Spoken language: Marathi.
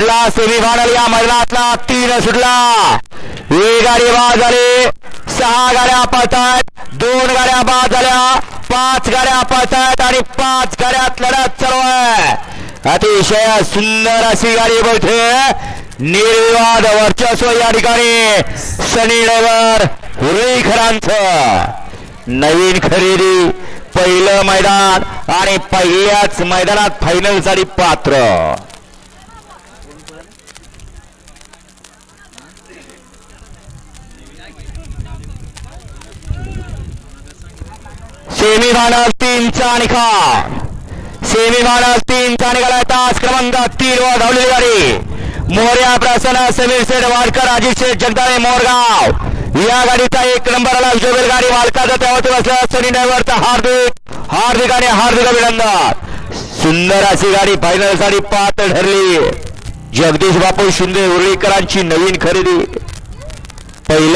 सुटला सेमीफायनल या मैदानातला तीन सुटला. एक गाडी बाद झाली सहा गाड्या पळतायत दोन गाड्या बाद झाल्या पाच गाड्या पळतायत आणि पाच गाड्यात लढत चालू आहे. अतिशय सुंदर अशी गाडी बैठे. निर्विवाद वर्चस्व या ठिकाणी. सनी नगर हुरेकरांचं नवीन खरेदी पहिलं मैदान आणि पहिल्याच मैदानात फायनल झाली पात्र. सेमीफायनल तीनचा निकाल. सेमीफायनल तीनचा निकाल तास क्रमांक तीन वर धावलेली गाडी. मोर्या प्रसन्न समीर शेठ वाडकर अजित शेठ जगदाळे मोरगाव. या गाडीचा एक नंबर आला. जोबेल गाडी मालकाचा त्यावरती बसला. सनी ड्रायव्हरचा हार्दिक हार्दिक आणि हार्दिक अभिनंदन. सुंदर अशी गाडी फायनलसाठी पात्र ठरली. जगदीश बापू शिंदे उर्ळीकरांची नवीन खरेदी.